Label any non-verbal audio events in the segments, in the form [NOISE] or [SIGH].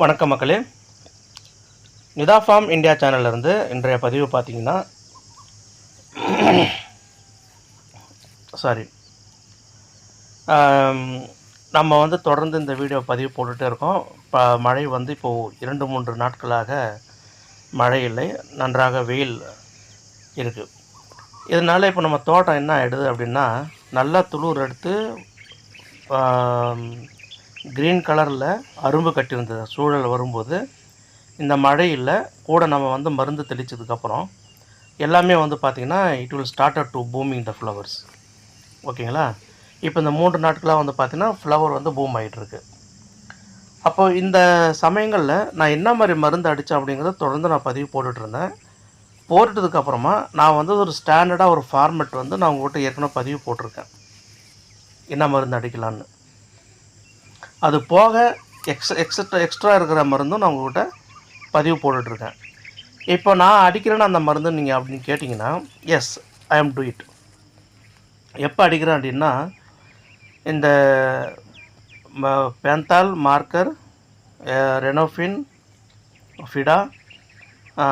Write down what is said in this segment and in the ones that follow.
வணக்கம் மக்களே. Nita form India சேனல்லேருந்து இன்றைய பதிவு பார்த்தீங்கன்னா சாரி நம்ம வந்து தொடர்ந்து இந்த வீடியோ பதிவு போட்டுகிட்டே இருக்கோம். இப்போ மழை வந்து இப்போது இரண்டு மூன்று நாட்களாக மழை இல்லை நன்றாக வெயில் இருக்குது இதனால் இப்போ நம்ம தோட்டம் என்ன ஆகிடுது அப்படின்னா நல்லா துளூர் எடுத்து க்ரீன் கலரில் அரும்பு கட்டியிருந்தது. சூழல் வரும்போது இந்த மழையில் கூட நம்ம வந்து மருந்து தெளித்ததுக்கப்புறம் எல்லாமே வந்து பார்த்திங்கன்னா it will start to booming the flowers ஓகேங்களா? இப்போ இந்த மூன்று நாட்களாக வந்து பார்த்திங்கன்னா ஃப்ளவர் வந்து பூம் ஆகிட்டுருக்கு அப்போ இந்த சமயங்களில் நான் என்ன மாதிரி மருந்து அடித்தேன் அப்படிங்கிறத தொடர்ந்து நான் பதிவு போட்டுட்ருந்தேன் போட்டுட்டதுக்கப்புறமா நான் வந்து ஒரு ஸ்டாண்டர்டாக ஒரு ஃபார்மெட் வந்து நான் உங்கள்கிட்ட ஏற்கனவே பதிவு போட்டிருக்கேன். என்ன மருந்து அடிக்கலான்னு அது போக எக்ஸ் எக்ஸட்ரா எக்ஸ்ட்ரா இருக்கிற மருந்தும் நான் உங்கள்கிட்ட பதிவு போட்டுட்ருக்கேன். இப்போ நான் அடிக்கிறேன்னு அந்த மருந்து நீங்கள் அப்படின்னு கேட்டிங்கன்னா S I am to it எப்போ அடிக்கிறேன் அப்படின்னா இந்த பேந்தால் மார்க்கர் ரெனோஃபின் ஃபிடா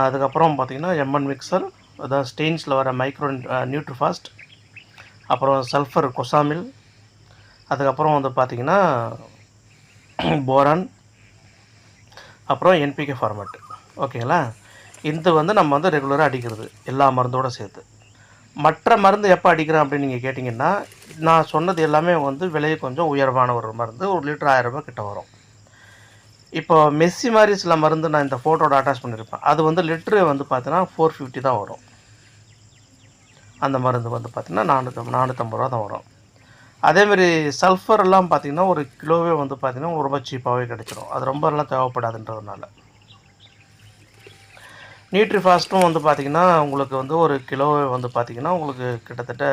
அதுக்கப்புறம் பார்த்திங்கன்னா எம்என் மிக்சர் அதான் ஸ்டெயின்ஸில் வர மைக்ரோ நியூட்ரிஃபாஸ்ட் அப்புறம் சல்ஃபர் கொசாமில் அதுக்கப்புறம் வந்து பார்த்திங்கன்னா [CLEARS THROAT] போரான். அப்புறம் என்பிகே ஃபார்மேட் ஓகேங்களா இது வந்து நம்ம வந்து ரெகுலராக அடிக்கிறது எல்லா மருந்தோடு சேர்த்து. மற்ற மருந்து எப்போ அடிக்கிறேன் அப்படின்னு நீங்கள் கேட்டிங்கன்னா நான் சொன்னது எல்லாமே வந்து விலை கொஞ்சம் உயர்வான ஒரு மருந்து ஒரு லிட்டர் ஆயிரரூபா கிட்ட வரும். இப்போ மெஸ்ஸி மாதிரி சில மருந்து நான் இந்த ஃபோட்டோட அட்டாச் பண்ணியிருப்பேன் அது வந்து லிட்ரு வந்து பார்த்தீங்கன்னா ஃபோர் ஃபிஃப்டி தான் வரும். அந்த மருந்து வந்து பார்த்திங்கன்னா நானூற்றி நானூற்றம்பது ரூபா தான் வரும். அதேமாரி சல்ஃபர் எல்லாம் பார்த்திங்கன்னா ஒரு கிலோவே வந்து பார்த்திங்கன்னா ரொம்ப சீப்பாகவே கிடைச்சிரும். அது ரொம்ப எல்லாம் தேவைப்படாதுன்றதுனால. நியூட்ரிஃபாஸ்ட்டும் வந்து பார்த்திங்கன்னா உங்களுக்கு வந்து ஒரு கிலோவே வந்து பார்த்திங்கன்னா உங்களுக்கு கிட்டத்தட்ட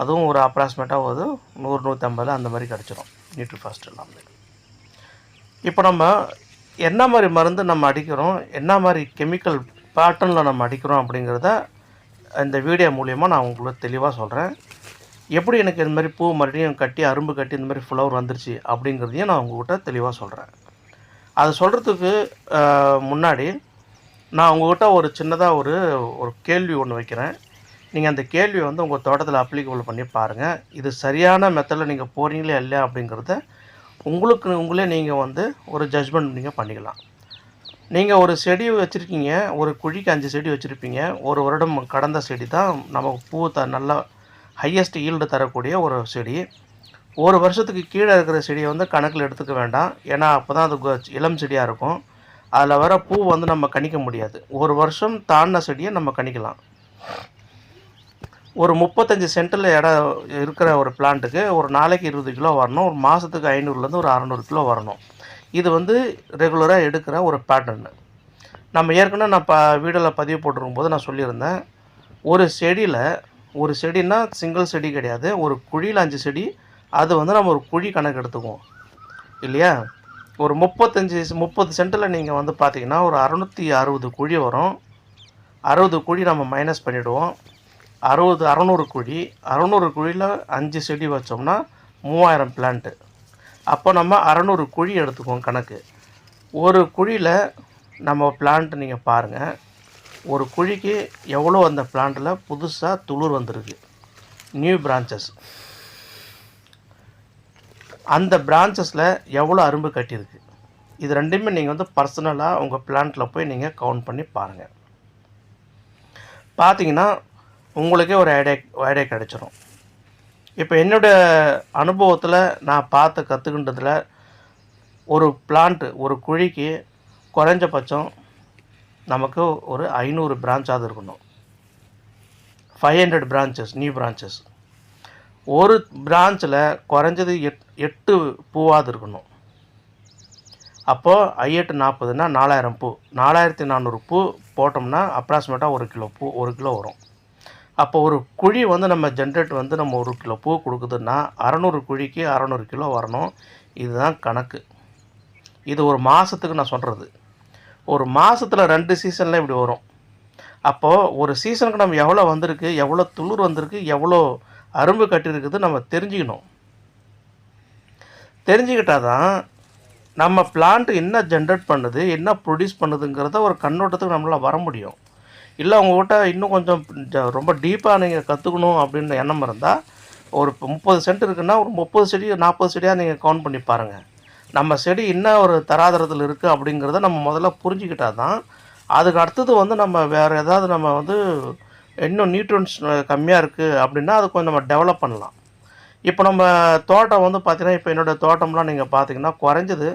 அதுவும் ஒரு அப்ராக்சிமேட்டாக ஒரு நூறு நூற்றம்பது அந்த மாதிரி கிடச்சிரும் நியூட்ரிஃபாஸ்ட் எல்லாமே. இப்போ நம்ம என்ன மாதிரி மருந்து நம்ம அடிக்கிறோம் என்ன மாதிரி கெமிக்கல் பேட்டர்னில் நம்ம அடிக்கிறோம் அப்படிங்கிறத இந்த வீடியோ மூலியமாக நான் உங்களுக்கு தெளிவாக சொல்கிறேன் எப்படி எனக்கு இந்த மாதிரி பூ மறுபடியும் கட்டி அரும்பு கட்டி இந்த மாதிரி ஃப்ளவர் வந்துருச்சு அப்படிங்கிறதையும் நான் உங்கள்கிட்ட தெளிவாக சொல்கிறேன் அது சொல்கிறதுக்கு முன்னாடி நான் உங்கள்கிட்ட ஒரு சின்னதாக ஒரு ஒரு கேள்வி ஒன்று வைக்கிறேன். நீங்கள் அந்த கேள்வியை வந்து உங்கள் தோட்டத்தில் அப்ளிகபிள் பண்ணி பாருங்கள் இது சரியான மெத்தடில் நீங்கள் போகிறீங்களே இல்லையா அப்படிங்கிறத உங்களுக்கு உங்களே நீங்கள் வந்து ஒரு ஜட்ஜ்மெண்ட் நீங்கள் பண்ணிக்கலாம். நீங்கள் ஒரு செடி வச்சுருக்கீங்க ஒரு குழிக்கு அஞ்சு செடி வச்சுருப்பீங்க. ஒரு வருடம் கடந்த செடி தான் நமக்கு பூ த நல்லா ஹையஸ்ட் ஈல்டு தரக்கூடிய ஒரு செடி. ஒரு வருஷத்துக்கு கீழே இருக்கிற செடியை வந்து கணக்கில் எடுத்துக்க வேண்டாம். ஏன்னா அப்போ தான் அது இளம் செடியாக இருக்கும். அதில் வர பூ வந்து நம்ம கணிக்க முடியாது. ஒரு வருஷம் தாண்டின செடியை நம்ம கணிக்கலாம். ஒரு முப்பத்தஞ்சு சென்டில் இடம் இருக்கிற ஒரு பிளான்ட்டுக்கு ஒரு நாளைக்கு இருபது கிலோ வரணும். ஒரு மாதத்துக்கு ஐநூறுலேருந்து ஒரு அறநூறு கிலோ வரணும். இது வந்து ரெகுலராக எடுக்கிற ஒரு பேட்டர்னு நம்ம ஏற்கனவே நான் ப வீடியோவில் பதிவு போட்டிருக்கும் போது நான் சொல்லியிருந்தேன். ஒரு செடியில் ஒரு செடின்னா சிங்கிள் செடி கிடையாது. ஒரு குழியில் அஞ்சு செடி அது வந்து நம்ம ஒரு குழி கணக்கு எடுத்துக்குவோம். இல்லையா? ஒரு முப்பத்தஞ்சு முப்பது சென்ட்டில் நீங்கள் வந்து பார்த்தீங்கன்னா ஒரு அறநூற்றி அறுபது குழி வரும். அறுபது குழி நம்ம மைனஸ் பண்ணிவிடுவோம் அறுபது அறநூறு குழி. அறநூறு குழியில் அஞ்சு செடி வச்சோம்னா மூவாயிரம் பிளான்ட்டு அப்போ நம்ம அறநூறு குழி எடுத்துக்குவோம் கணக்கு. ஒரு குழியில் நம்ம பிளான்ட் நீங்கள் பாருங்கள் ஒரு குழிக்கு எவ்வளோ அந்த பிளான்ட்டில் புதுசாக துளிர் வந்திருக்கு? நியூ பிரான்ச்சஸ் அந்த பிரான்ச்சஸில் எவ்வளோ அரும்பு கட்டியிருக்கு? இது ரெண்டுமே நீங்கள் வந்து பர்சனலாக உங்கள் பிளான்ட்டில் போய் நீங்கள் கவுண்ட் பண்ணி பாருங்கள் பார்த்தீங்கன்னா உங்களுக்கே ஒரு ஐடியா ஐடியா கிடச்சிரும். இப்போ என்னோடய அனுபவத்தில் நான் பார்த்து கற்றுக்கின்றதில் ஒரு பிளான்ட்டு ஒரு குழிக்கு குறைஞ்சபட்சம் நமக்கு ஒரு ஐநூறு பிரான்ச்சாவது இருக்கணும். Five hundred branches new branches ஒரு பிரான்ச்சில் குறைஞ்சது எட் எட்டு பூவாவது இருக்கணும். அப்போது ஐஎட்டு நாற்பதுனா நாலாயிரம் பூ. நாலாயிரத்தி நானூறு பூ போட்டோம்னா அப்ராக்சிமேட்டாக ஒரு கிலோ பூ ஒரு கிலோ வரும். அப்போ ஒரு குழி வந்து நம்ம ஜென்ரேட் வந்து நம்ம ஒரு கிலோ பூ கொடுக்குதுன்னா அறநூறு குழிக்கு அறநூறு கிலோ வரணும். இதுதான் கணக்கு. இது ஒரு மாதத்துக்கு நான் சொல்கிறது ஒரு மாதத்தில் ரெண்டு சீசனில் இப்படி வரும். அப்போது ஒரு சீசனுக்கு நம்ம எவ்வளோ வந்திருக்கு எவ்வளோ துளிர் வந்திருக்கு எவ்வளோ அரும்பு கட்டியிருக்குது நம்ம தெரிஞ்சுக்கணும். தெரிஞ்சுக்கிட்டா தான் நம்ம பிளான்ட் என்ன ஜென்ரேட் பண்ணுது என்ன ப்ரொடியூஸ் பண்ணுதுங்கிறத ஒரு கண்ணோட்டத்துக்கு நம்மளால் வர முடியும். இல்லை உங்கள்கிட்ட இன்னும் கொஞ்சம் ஜ- ரொம்ப டீப்பாக நீங்கள் கற்றுக்கணும் அப்படின்னு எண்ணம் இருந்தால் ஒரு முப்பது சென்ட் இருக்குன்னா ஒரு முப்பது செடி நாற்பது செடியாக நீங்கள் கவுண்ட் பண்ணி பாருங்கள் நம்ம செடி என்ன ஒரு தராதரத்தில் இருக்குது அப்படிங்கிறத நம்ம முதல்ல புரிஞ்சுக்கிட்டா தான் அதுக்கு அடுத்தது வந்து நம்ம வேறு ஏதாவது நம்ம வந்து இன்னும் நியூட்ரன்ஸ் கம்மியாக இருக்குது அப்படின்னா அது கொஞ்சம் நம்ம டெவலப் பண்ணலாம். இப்போ நம்ம தோட்டம் வந்து பார்த்திங்கன்னா இப்போ என்னோடய தோட்டம்லாம் நீங்கள் பார்த்தீங்கன்னா குறைஞ்சது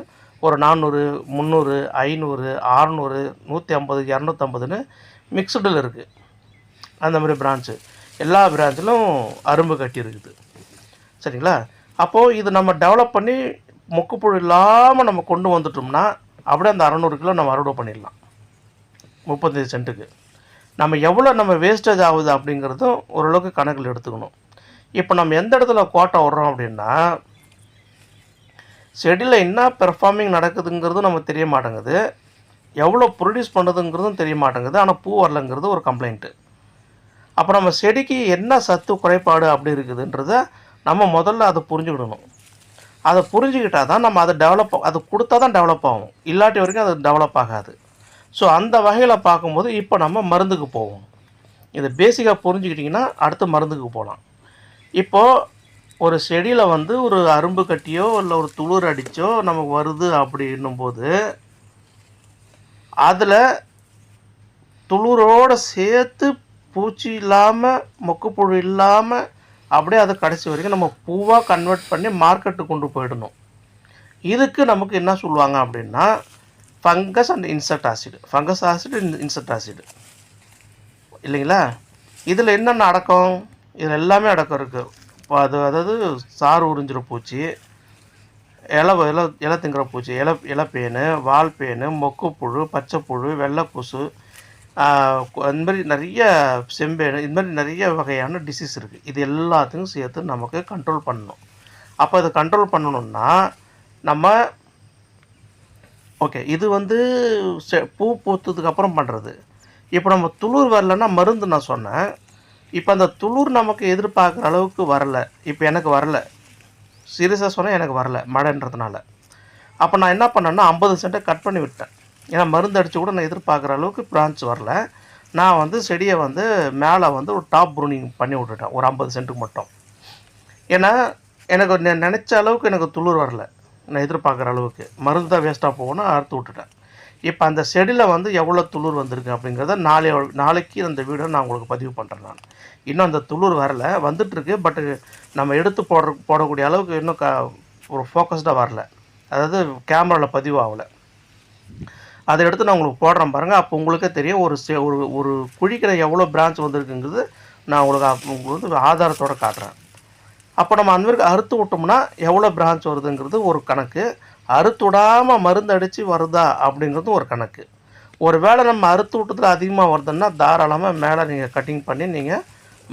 ஒரு நானூறு முந்நூறு ஐநூறு அறநூறு நூற்றி ஐம்பது இரநூத்தம்பதுன்னு மிக்சடில் இருக்குது அந்த மாதிரி பிரான்ச்சு எல்லா பிரான்ச்சிலும் அரும்பு கட்டி இருக்குது. சரிங்களா? அப்போது இது நம்ம டெவலப் பண்ணி மொக்குப்புழு இல்லாமல் நம்ம கொண்டு வந்துட்டோம்னா அப்படியே அந்த அறநூறு கிலோ நம்ம அறுவடை பண்ணிடலாம். முப்பத்தஞ்சு சென்ட்டுக்கு. நம்ம எவ்வளோ நம்ம வேஸ்டேஜ் ஆகுது அப்படிங்கிறதும் ஓரளவுக்கு கணக்கில் எடுத்துக்கணும். இப்போ நம்ம எந்த இடத்துல கோட்டை விட்றோம் அப்படின்னா செடியில் என்ன பெர்ஃபார்மிங் நடக்குதுங்கிறதும் நம்ம தெரிய மாட்டேங்குது. எவ்வளோ ப்ரொடியூஸ் பண்ணுதுங்கிறதும் தெரிய மாட்டேங்குது. ஆனால் பூ வரலங்கிறது ஒரு கம்ப்ளைண்ட்டு அப்போ நம்ம செடிக்கு என்ன சத்து குறைபாடு அப்படி இருக்குதுன்றத நம்ம முதல்ல அதை புரிஞ்சுக்கிடணும். அதை புரிஞ்சுக்கிட்டா தான் நம்ம அதை டெவலப் அது கொடுத்தா தான் டெவலப் ஆகும். இல்லாட்டி வரைக்கும் அது டெவலப் ஆகாது. ஸோ அந்த வகையில் பார்க்கும்போது இப்போ நம்ம மருந்துக்கு போவோம். இதை பேசிக்காக புரிஞ்சுக்கிட்டிங்கன்னா அடுத்து மருந்துக்கு போகலாம். இப்போது ஒரு செடியில் வந்து ஒரு அரும்பு கட்டியோ இல்லை ஒரு துளிர் அடித்தோ நமக்கு வருது அப்படின்னும் போது அதில் துளிரோடு சேர்த்து பூச்சி இல்லாமல் மொக்குப்புழு இல்லாமல் அப்படியே அதை கடைசி வரைக்கும் நம்ம பூவாக கன்வெர்ட் பண்ணி மார்க்கெட்டுக்கு கொண்டு போயிடணும். இதுக்கு நமக்கு என்ன சொல்லுவாங்க அப்படின்னா fungus and insect acid fungus acid insect acid இல்லைங்களா? இதில் என்னென்ன அடக்கம் இதில் எல்லாமே அடக்கம் இருக்குது அது அதாவது சாறு உறிஞ்சிற பூச்சி இலை இலை இலை திங்கிற பூச்சி இலை இலைப்பேனு வால்பேனு மொக்குப்புழு பச்சைப்புழு வெள்ளைப்பூசு இந்த மாதிரி நிறைய செம்பேடு இந்த மாதிரி நிறைய வகையான டிசீஸ் இருக்குது இது எல்லாத்தையும் சேர்த்து நமக்கு கண்ட்ரோல் பண்ணணும். அப்போ இதை கண்ட்ரோல் பண்ணணுன்னா நம்ம ஓகே இது வந்து செ- பூ பூத்ததுக்கு அப்புறம் பண்ணுறது இப்போ நம்ம துளிர் வரலன்னா மருந்து நான் சொன்னேன். இப்போ அந்த துளிர் நமக்கு எதிர்பார்க்குற அளவுக்கு வரல. இப்போ எனக்கு வரலை. சீரியஸாக சொன்னால் எனக்கு வரல. மழைன்றதுனால. அப்போ நான் என்ன பண்ணேன்னா ஐம்பது சென்ட்டை கட் பண்ணி விட்டேன். ஏன்னா மருந்து அடித்து கூட நான் எதிர்பார்க்குற அளவுக்கு பிரான்ச் வரல. நான் வந்து செடியை வந்து மேலே வந்து ஒரு டாப் ப்ரூனிங் பண்ணி விட்டுட்டேன். ஒரு ஐம்பது சென்ட்டுக்கு மட்டும். ஏன்னா எனக்கு நெ- அளவுக்கு எனக்கு துளிர் வரல. நான் எதிர்பார்க்குற அளவுக்கு. மருந்து தான் வேஸ்ட்டாக போகணும்னு அறுத்து விட்டுட்டேன். இப்போ அந்த செடியில் வந்து எவ்வளோ துளிர் வந்திருக்கு அப்படிங்கிறத நாளை நாளைக்கு அந்த வீடியோ நான் உங்களுக்கு பதிவு பண்ணுறேன் நான். இன்னும் அந்த துளிர் வரல. வந்துட்டுருக்கு. பட்டு நம்ம எடுத்து போடுற போடக்கூடிய அளவுக்கு இன்னும் க ஒரு ஃபோக்கஸ்டாக வரல. அதாவது கேமராவில் பதிவு ஆகலை. அதை எடுத்து நான் உங்களுக்கு போடுறேன் பாருங்கள் அப்போ உங்களுக்கே தெரியும் ஒரு செ ஒரு ஒரு குழிக்கிற எவ்வளோ பிரான்ச் வந்திருக்குங்கிறது நான் உங்களுக்கு உங்களுக்கு வந்து ஆதாரத்தோட காட்டுறேன். அப்போ நம்ம அந்த அறுத்து விட்டோம்னா எவ்வளோ பிரான்ச் வருதுங்கிறது ஒரு கணக்கு. அறுத்து விடாமல் மருந்து அடித்து வருதா அப்படிங்கிறது ஒரு கணக்கு. ஒரு வேளை நம்ம அறுத்து விட்டதில் அதிகமாக வருதுன்னா தாராளமாக மேலே நீங்கள் கட்டிங் பண்ணி நீங்கள்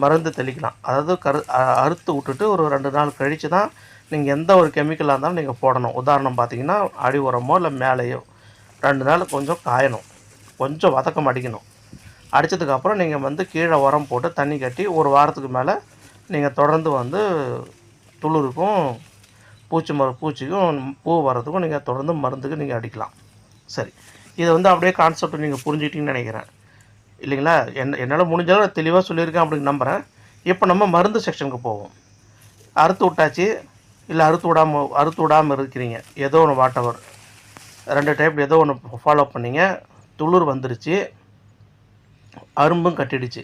மருந்து தெளிக்கலாம். அதாவது கரு அறுத்து விட்டுட்டு ஒரு ரெண்டு நாள் கழித்து தான் நீங்கள் எந்த ஒரு கெமிக்கலாக இருந்தாலும் நீங்கள் போடணும். உதாரணம் பார்த்தீங்கன்னா அடி உரமோ இல்லை மேலேயோ. ரெண்டு நாள் கொஞ்சம் காயணும். கொஞ்சம் வதக்கம் அடிக்கணும் அடித்ததுக்கப்புறம் நீங்கள் வந்து கீழே உரம் போட்டு தண்ணி கட்டி ஒரு வாரத்துக்கு மேலே நீங்கள் தொடர்ந்து வந்து துளிருக்கும் பூச்சி மரு பூச்சிக்கும் பூ வர்றதுக்கும் நீங்கள் தொடர்ந்து மருந்துக்கு நீங்கள் அடிக்கலாம். சரி. இதை வந்து அப்படியே கான்செப்ட் நீங்கள் புரிஞ்சுக்கிட்டீங்கன்னு நினைக்கிறேன். இல்லைங்களா? என்ன என்னால் முடிஞ்ச அளவு தெளிவாக சொல்லியிருக்கேன் அப்படின்னு நம்புகிறேன் இப்போ நம்ம மருந்து செக்ஷனுக்கு போவோம். அறுத்து விட்டாச்சு இல்லை அறுத்து விடாமல் அறுத்து விடாமல் இருக்கிறீங்க. ஏதோ ஒன்று வாட்டவர். ரெண்டு டைப் ஏதோ ஒன்று ஃபாலோ பண்ணீங்க. துளிர் வந்துருச்சு. அரும்பும் கட்டிடுச்சு.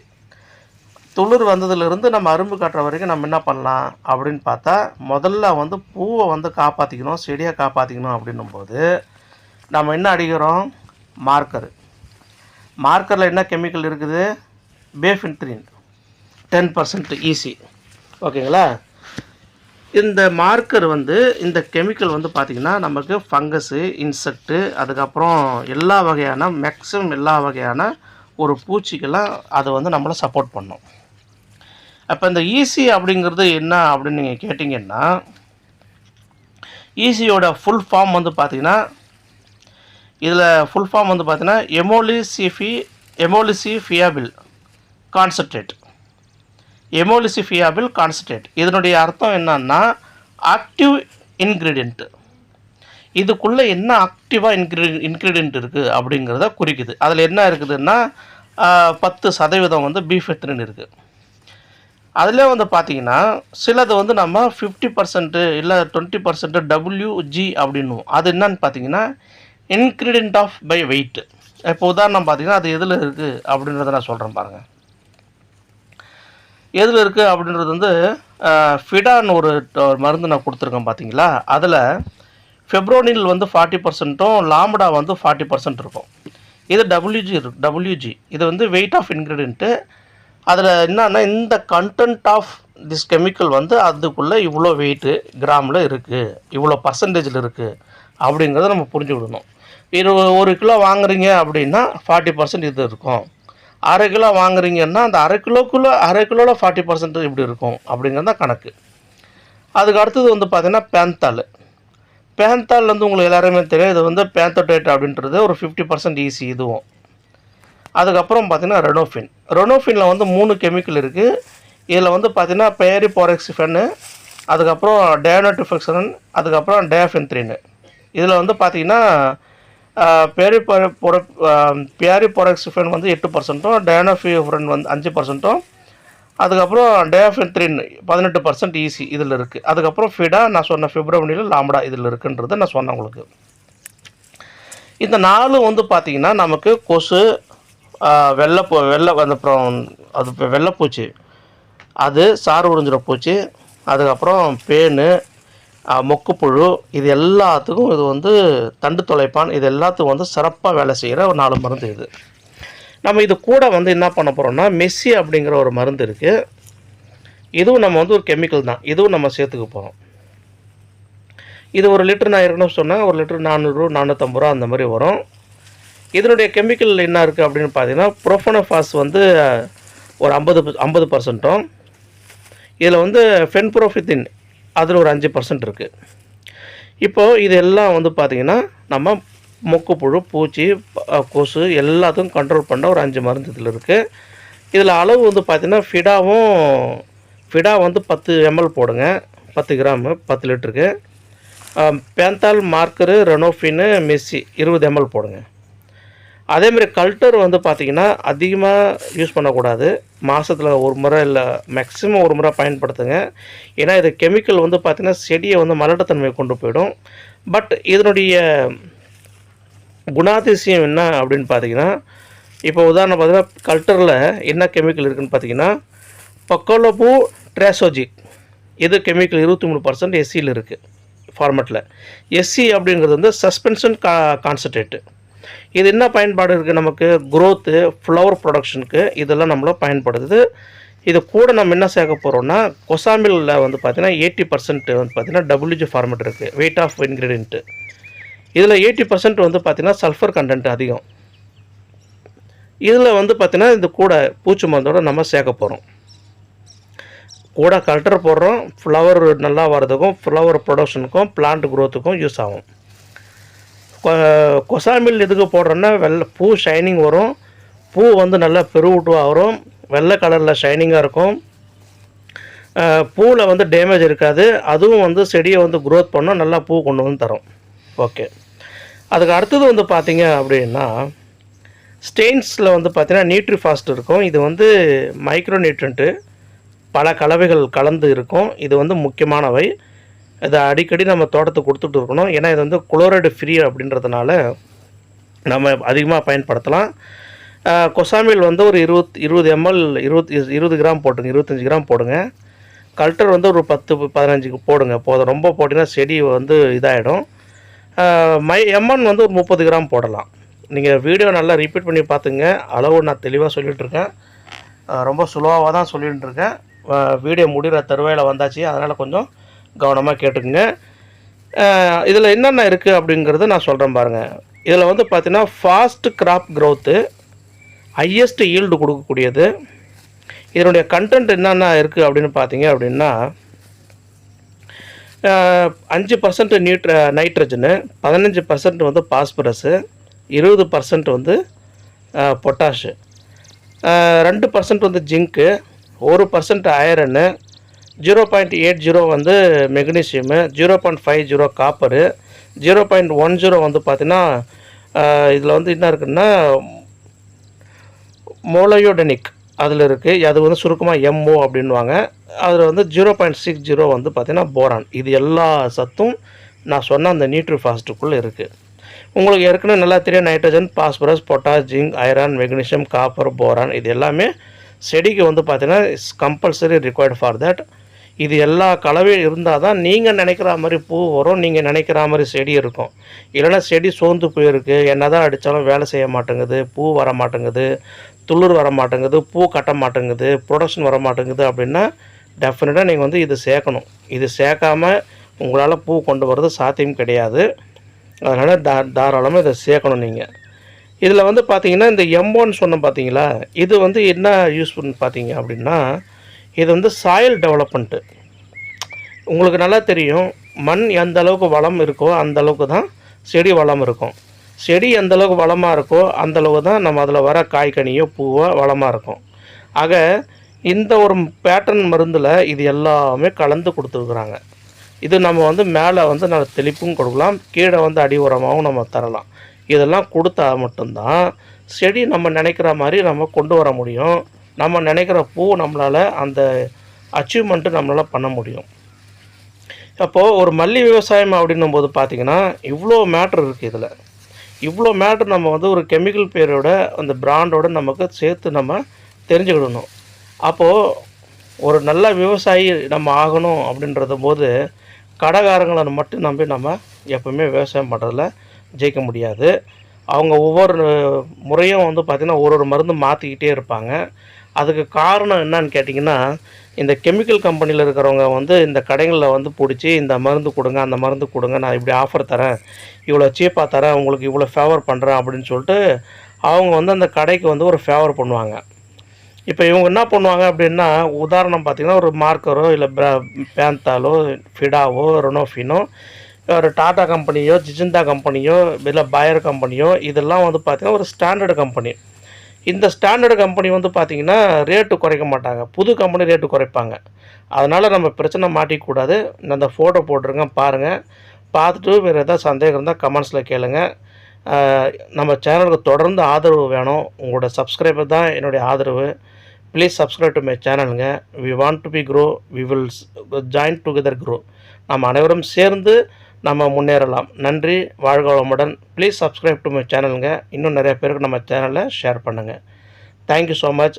துளிர் வந்ததுலேருந்து நம்ம அரும்பு கட்டுற வரைக்கும் நம்ம என்ன பண்ணலாம் அப்படின்னு பார்த்தா முதல்ல வந்து பூவை வந்து காப்பாற்றிக்கணும் செடியை காப்பாற்றிக்கணும் அப்படின்னும்போது நம்ம என்ன அடிக்கிறோம்? மார்க்கரு மார்க்கரில் என்ன கெமிக்கல் இருக்குது? பேஃபின்ட்ரின் டென் பர்சன்ட் ஈஸி ஓகேங்களா இந்த மார்க்கர் வந்து இந்த கெமிக்கல் வந்து பார்த்திங்கன்னா நமக்கு ஃபங்கஸு இன்செக்ட்டு அதுக்கப்புறம் எல்லா வகையான மேக்ஸிமம் எல்லா வகையான ஒரு பூச்சிக்கெல்லாம் அதை வந்து நம்மளை சப்போர்ட் பண்ணும். அப்போ இந்த ஈசி அப்படிங்கிறது என்ன அப்படின்னு நீங்கள் கேட்டிங்கன்னா ஈசியோட ஃபுல் ஃபார்ம் வந்து பார்த்திங்கன்னா இதில் ஃபுல் ஃபார்ம் வந்து பார்த்திங்கன்னா எமோலிசிஃபி எமோலிசி ஃபியாபிள் கான்சன்ட்ரேட் எமோலிசிஃபியாபிள் கான்சன்ட்ரேட் இதனுடைய அர்த்தம் என்னன்னா ஆக்டிவ் இன்க்ரீடியண்ட்டு இதுக்குள்ளே என்ன ஆக்டிவாக இன்க்ரீ இன்க்ரீடியன்ட் இருக்குது அப்படிங்கிறத குறிக்குது. அதில் என்ன இருக்குதுன்னா பத்து சதவீதம் வந்து பீஃப் பீஃபெத்ரின் இருக்குது அதில் வந்து பார்த்தீங்கன்னா சிலது வந்து நம்ம ஃபிஃப்டி பர்சன்ட்டு இல்லை டுவெண்ட்டி பர்சன்ட்டு டபிள்யூஜி அப்படின்னும் அது என்னன்னு பார்த்தீங்கன்னா இன்க்ரீடியன்ட் ஆஃப் பை வெயிட்டு இப்போ உதாரணம் பார்த்தீங்கன்னா அது எதில் இருக்குது அப்படின்றத நான் சொல்கிறேன் பாருங்கள் எதில் இருக்குது அப்படின்றது வந்து ஃபிடான்னு ஒரு மருந்து நான் கொடுத்துருக்கேன் பார்த்தீங்களா அதில் ஃபெப்ரோனில் வந்து ஃபார்ட்டி பர்சன்ட்டும் லாம்டா வந்து ஃபார்ட்டி பர்சன்ட் இருக்கும். இது டபிள்யூஜி டபிள்யூஜி இது வந்து வெயிட் ஆஃப் இன்க்ரீடியன்ட்டு அதில் என்னன்னா இந்த கண்டென்ட் ஆஃப் திஸ் கெமிக்கல் வந்து அதுக்குள்ளே இவ்வளோ வெயிட்டு கிராமில் இருக்குது இவ்வளோ பர்சன்டேஜில் இருக்குது அப்படிங்கிறத நம்ம புரிஞ்சுக்கிடணும். இது ஒரு கிலோ வாங்குறீங்க அப்படின்னா ஃபார்ட்டி பர்சன்ட் இது இருக்கும். அரை கிலோ வாங்குறீங்கன்னா அந்த அரை கிலோக்குள்ளே அரை கிலோவில் ஃபார்ட்டி பர்சன்ட் இப்படி இருக்கும். அப்படிங்கிறது தான் கணக்கு. அதுக்கு அடுத்தது வந்து பார்த்திங்கன்னா பேந்தால் பேந்தால் வந்து உங்களுக்கு எல்லாருமே தெரியும். இது வந்து பேந்தோடேட் அப்படின்றது ஒரு ஃபிஃப்டி பர்சன்ட் ஈஸி இதுவும். அதுக்கப்புறம் பார்த்திங்கன்னா ரெனோஃபின் ரெனோஃபினில் வந்து மூணு கெமிக்கல் இருக்குது இதில் வந்து பார்த்தீங்கன்னா பேரி போரெக்ஸிஃபென்னு அதுக்கப்புறம் டேனோட்டிஃபெக்சன் அதுக்கப்புறம் டேஃபென்த்ரின் இதில் வந்து பார்த்திங்கன்னா பேரி பியாரி பேரி வந்து எட்டு பர்சன்ட்டும் டேனோஃபிஃபரன் வந்து அஞ்சு பர்சன்ட்டும் அதுக்கப்புறம் டேஃபென்த்ரின் பதினெட்டு பர்சன்ட் ஈஸி இதில் இருக்குது அதுக்கப்புறம் ஃபிடா நான் சொன்ன ஃபிப்ரவரியில் லாம்டா இதில் இருக்குன்றதை நான் சொன்னேன் உங்களுக்கு. இந்த நாலு வந்து பார்த்திங்கன்னா நமக்கு கொசு ஆஹ், வெள்ளைப்பூ வெள்ளை அந்த அப்புறம் அது வெள்ளைப்பூச்சி அது சாறு உறிஞ்சிற பூச்சி. அதுக்கப்புறம் பேனு மொக்குப்புழு இது எல்லாத்துக்கும் இது வந்து தண்டு தொலைப்பான் இது எல்லாத்துக்கும் வந்து சிறப்பாக வேலை செய்கிற ஒரு நாலு மருந்து இது. நம்ம இது கூட வந்து என்ன பண்ண போகிறோம்னா மெஸ்ஸி அப்படிங்கிற ஒரு மருந்து இருக்குது இதுவும் நம்ம வந்து ஒரு கெமிக்கல் தான். இதுவும் நம்ம சேர்த்துக்க போகிறோம் இது ஒரு லிட்டர் நான் ஏற்கனவே சொன்னேன். ஒரு லிட்டர் நானூறு நானூற்றம்பது ரூபா அந்த மாதிரி வரும். இதனுடைய கெமிக்கல் என்ன இருக்குது அப்படின்னு பார்த்தீங்கன்னா ப்ரோஃபனோஃபாஸ் வந்து ஒரு ஐம்பது ஐம்பது பர்சன்ட்டும் இதில் வந்து ஃபென்ப்ரோஃபித்தின் அதில் ஒரு அஞ்சு பர்சன்ட் இருக்குது இப்போது இது எல்லாம் வந்து பார்த்திங்கன்னா நம்ம மொக்குப்புழு பூச்சி கொசு எல்லாத்தையும் கண்ட்ரோல் பண்ண ஒரு அஞ்சு மருந்து இதில் இருக்குது இதில் அளவு வந்து பார்த்திங்கன்னா ஃபிடாவும் ஃபிடா வந்து பத்து எம்எல் போடுங்க. பத்து கிராமு பத்து லிட்டருக்கு. பேந்தால் மார்க்கரு ரெனோஃபின்னு மெஸ்ஸி இருபது எம்எல் போடுங்க. அதேமாரி கல்ட்டர் வந்து பார்த்திங்கன்னா அதிகமாக யூஸ் பண்ணக்கூடாது. மாதத்தில் ஒரு முறை இல்லை மேக்ஸிமம் ஒரு முறை பயன்படுத்துங்க. ஏன்னா இது கெமிக்கல் வந்து பார்த்திங்கன்னா செடியை வந்து மலட்டத்தன்மையை கொண்டு போயிடும். பட் இதனுடைய குணாதிசயம் என்ன அப்படின்னு பார்த்தீங்கன்னா இப்போ உதாரணம் பார்த்தீங்கன்னா கல்ட்டரில் என்ன கெமிக்கல் இருக்குதுன்னு பார்த்தீங்கன்னா பக்கோலோபூ ட்ரேசோஜிக் இது கெமிக்கல் இருபத்தி மூணு பர்சன்ட் எஸ்சியில் இருக்குது ஃபார்மேட்டில் எஸ்சி அப்படிங்கிறது வந்து சஸ்பென்ஷன் கா கான்சன்ட்ரேட்டு இது என்ன பயன்பாடு இருக்குது நமக்கு? க்ரோத்து ஃப்ளவர் ப்ரொடக்ஷனுக்கு இதெல்லாம் நம்மள பயன்படுது இது கூட நம்ம என்ன சேர்க்க போகிறோம்னா கொசாமிலில் வந்து பார்த்தீங்கன்னா எயிட்டி பர்சன்ட் வந்து பார்த்திங்கன்னா டபிள்யூஜி ஃபார்மேட் இருக்குது வெயிட் ஆஃப் இன்க்ரீடியன்ட்டு இதில் எயிட்டி பர்சன்ட் வந்து பார்த்திங்கன்னா சல்ஃபர் கண்டென்ட் அதிகம். இதில் வந்து பார்த்திங்கன்னா இந்த கூட பூச்சி மருந்தோட நம்ம சேர்க்க போகிறோம் கூட கல்டர் போடுறோம். ஃப்ளவர் நல்லா வர்றதுக்கும் ஃப்ளவர் ப்ரொடக்ஷனுக்கும் பிளான்ட் க்ரோத்துக்கும் யூஸ் ஆகும். கொசாமில் எதுக்கு போடுறோன்னா வெள்ளை பூ ஷைனிங் வரும். பூ வந்து நல்லா பெருவுட்டுவாக வரும். வெள்ளை கலரில் ஷைனிங்காக இருக்கும். பூவில் வந்து டேமேஜ் இருக்காது. அதுவும் வந்து செடியை வந்து க்ரோத் பண்ணால் நல்லா பூ கொண்டு வந்து தரும். ஓகே அதுக்கு அடுத்தது வந்து பார்த்திங்க அப்படின்னா ஸ்டெயின்ஸில் வந்து பார்த்திங்கன்னா நியூட்ரி ஃபாஸ்ட் இருக்கும். இது வந்து மைக்ரோ நியூட்ரண்ட்டு பல கலவைகள் கலந்து இருக்கும். இது வந்து முக்கியமானவை. இதை அடிக்கடி நம்ம தோட்டத்துக்கு கொடுத்துட்டு இருக்கணும். ஏன்னா இது வந்து குளோரைடு ஃப்ரீ அப்படின்றதுனால நம்ம அதிகமாக பயன்படுத்தலாம். கொசாமில் வந்து ஒரு இருபத் இருபது எம்எல் இருபத்தி இருபது கிராம் போட்டுங்க இருபத்தஞ்சி கிராம் போடுங்க. கல்டர் வந்து ஒரு பத்து பதினஞ்சுக்கு போடுங்க. போதும். ரொம்ப போட்டிங்கன்னா செடி வந்து இதாகிடும் மை எம்என் வந்து ஒரு முப்பது கிராம் போடலாம். நீங்கள் வீடியோ நல்லா ரிப்பீட் பண்ணி பார்த்துங்க. அளவு நான் தெளிவாக சொல்லிகிட்ருக்கேன் ரொம்ப சுலோவாக தான் சொல்லிகிட்டு இருக்கேன் வீடியோ முடிகிற தருவாயில் வந்தாச்சு. அதனால் கொஞ்சம் கவனமாக கேட்டுக்குங்க. இதில் என்னென்ன இருக்குது அப்படிங்கிறத நான் சொல்கிறேன் பாருங்கள் இதில் வந்து பார்த்தீங்கன்னா fast crop growth highest yield கொடுக்கக்கூடியது. இதனுடைய கண்டென்ட் என்னென்ன இருக்குது அப்படின்னு பார்த்தீங்க அப்படின்னா அஞ்சு பர்சன்ட் நியூட்ர நைட்ரஜனு பதினஞ்சு பர்சன்ட் வந்து பாஸ்பரஸு இருபது பர்சன்ட் வந்து பொட்டாஷு ரெண்டு பர்சன்ட் வந்து ஜிங்க்கு ஒரு percent iron zero point eight zero வந்து magnesium zero point five zero copper zero point one zero வந்து பார்த்தீங்கன்னா இதில் வந்து என்ன இருக்குன்னா மோலயோடெனிக் அதில் இருக்குது அது வந்து சுருக்கமாக எம்ஓ அப்படின்வாங்க அதில் வந்து ஜீரோ பாயிண்ட் சிக்ஸ் ஜீரோ வந்து பார்த்திங்கன்னா போரான். இது எல்லா சத்தும் நான் சொன்ன அந்த நியூட்ரி ஃபாஸ்ட்டுக்குள்ளே இருக்குது உங்களுக்கு ஏற்கனவே நல்லா தெரியும் nitrogen phosphorus potash zinc iron magnesium copper boron இது எல்லாமே செடிக்கு வந்து பார்த்திங்கன்னா it's compulsory required for that இது எல்லா கலவையும் இருந்தால் தான் நீங்கள் நினைக்கிற மாதிரி பூ வரும் நீங்கள் நினைக்கிற மாதிரி செடி இருக்கும். இல்லைன்னா செடி சோர்ந்து போயிருக்கு என்ன தான் அடித்தாலும் வேலை செய்ய மாட்டேங்குது பூ வர மாட்டேங்குது துளிர் வர மாட்டேங்குது பூ கட்ட மாட்டேங்குது ப்ரொடக்ஷன் வர மாட்டேங்குது அப்படின்னா டெஃபினட்டாக நீங்கள் வந்து இது சேர்க்கணும். இது சேர்க்காம உங்களால் பூ கொண்டு வர்றது சாத்தியம் கிடையாது. அதனால் தா தாராளமாக இதை சேர்க்கணும் நீங்கள் இதில் வந்து பார்த்தீங்கன்னா இந்த எம்போன்னு சொன்னோம் பார்த்தீங்களா இது வந்து என்ன யூஸ் பார்த்தீங்க அப்படின்னா இது வந்து சாயில் டெவலப்மெண்ட்டு உங்களுக்கு நல்லா தெரியும் மண் எந்த அளவுக்கு வளம் இருக்கோ அந்த அளவுக்கு தான் செடி வளம் இருக்கும். செடி எந்த அளவுக்கு வளமாக இருக்கோ அந்தளவுக்கு தான் நம்ம அதில் வர காய்கனியோ பூவோ வளமாக இருக்கும். ஆக இந்த ஒரு பேட்டர்ன் மருந்தில் இது எல்லாமே கலந்து கொடுத்துருக்குறாங்க. இது நம்ம வந்து மேலே வந்து நம்ம தெளிப்பும் கொடுக்கலாம் கீழே வந்து அடி உரமாகவும் நம்ம தரலாம். இதெல்லாம் கொடுத்தா மட்டும்தான் செடி நம்ம நினைக்கிற மாதிரி நம்ம கொண்டு வர முடியும். நம்ம நினைக்கிற நம்மளால் அந்த அச்சீவ்மெண்ட்டு நம்மளால் பண்ண முடியும். அப்போது ஒரு மல்லி விவசாயம் அப்படின்னும் போது பார்த்திங்கன்னா இவ்வளோ மேட்ரு இருக்குது இதில். இவ்வளோ மேட்ரு நம்ம வந்து ஒரு கெமிக்கல் பேரோட அந்த பிராண்டோட நமக்கு சேர்த்து நம்ம தெரிஞ்சுக்கிடணும். அப்போது ஒரு நல்ல விவசாயி நம்ம ஆகணும் அப்படின்றத போது கடைக்காரங்களை மட்டும் நம்பி நம்ம எப்பவுமே விவசாயம் பண்ணுறதுல ஜெயிக்க முடியாது. அவங்க ஒவ்வொரு முறையும் வந்து பார்த்திங்கன்னா ஒரு ஒரு மருந்து மாற்றிக்கிட்டே இருப்பாங்க. அதுக்கு காரணம் என்னன்னு கேட்டிங்கன்னா இந்த கெமிக்கல் கம்பெனியில் இருக்கிறவங்க வந்து இந்த கடைகளில் வந்து பிடிச்சி இந்த மருந்து கொடுங்க அந்த மருந்து கொடுங்க நான் இப்படி ஆஃபர் தரேன் இவ்வளோ சீப்பாக தரேன் உங்களுக்கு இவ்வளோ ஃபேவர் பண்ணுறேன் அப்படின்னு சொல்லிட்டு அவங்க வந்து அந்த கடைக்கு வந்து ஒரு ஃபேவர் பண்ணுவாங்க. இப்போ இவங்க என்ன பண்ணுவாங்க அப்படின்னா உதாரணம் பார்த்திங்கன்னா ஒரு மார்க்கரோ இல்லை பேந்தாலோ ஃபிடாவோ ரொனோஃபினோ ஒரு டாடா கம்பெனியோ ஜிஜிந்தா கம்பெனியோ இல்லை பயர் கம்பெனியோ இதெல்லாம் வந்து பார்த்திங்கன்னா ஒரு ஸ்டாண்டர்டு கம்பெனி இந்த ஸ்டாண்டர்டு கம்பெனி வந்து பார்த்திங்கன்னா ரேட்டு குறைக்க மாட்டாங்க. புது கம்பெனி ரேட்டு குறைப்பாங்க. அதனால் நம்ம பிரச்சனை மாட்டிக்கூடாது. நான் அந்த ஃபோட்டோ போட்டிருங்க பாருங்கள் பார்த்துட்டு வேறு எதாவது சந்தேகம் இருந்தால் கமெண்ட்ஸில் கேளுங்கள் நம்ம சேனலுக்கு தொடர்ந்து ஆதரவு வேணும். உங்களோட சப்ஸ்கிரைபர் தான் என்னுடைய ஆதரவு. Please subscribe to my சேனலுங்க we want to be grow we will join together grow நம்ம அனைவரும் சேர்ந்து நம்ம முன்னேறலாம். நன்றி வாழ்க வளமுடன் ப்ளீஸ் சப்ஸ்கிரைப் டு மை சேனலுங்க இன்னும் நிறைய பேருக்கு நம்ம சேனலை ஷேர் பண்ணுங்கள் தேங்க்யூ ஸோ மச்